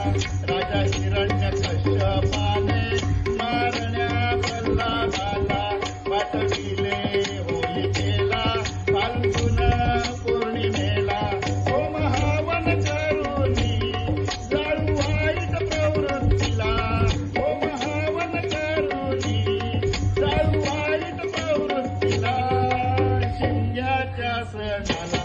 राजा हिरण्य कश्यपाने मारण्या बल्लाभाला पाठविले होलिकेला फाल्गुन पौर्णिमेला. हो महावन करुणी जाळू वाईट प्रवृत्तीला. हो महावन करुणी जाळू वाईट प्रवृत्तीला. शिंग्याच्या सणाला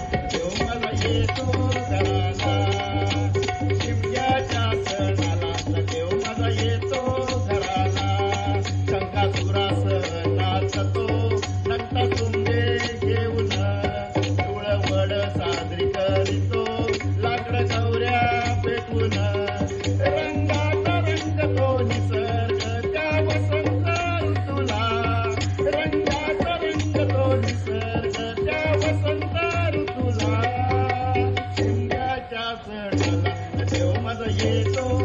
आवड साजरी करीतो. लाकड चौऱ्या पेटून रंगाचा रंग तो निसर्ग त्या वसंत ऋतूला. रंगाचा रंग तो निसर्ग त्या वसंत ऋतूला. शिंगाच्या सणाला देव माझा येतो.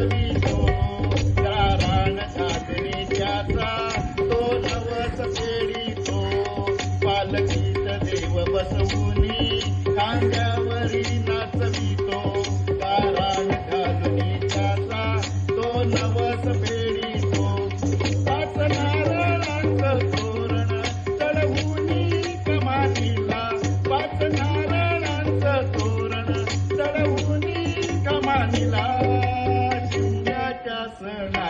डोक्यावरी नाचवितो. कारण घालून त्याचा तो नवस फेडितो पाच नारळांचं तोरण चढवून कमानीला पाच नारळांचं तोरण चढवून कमानीला शिंगाच्या सण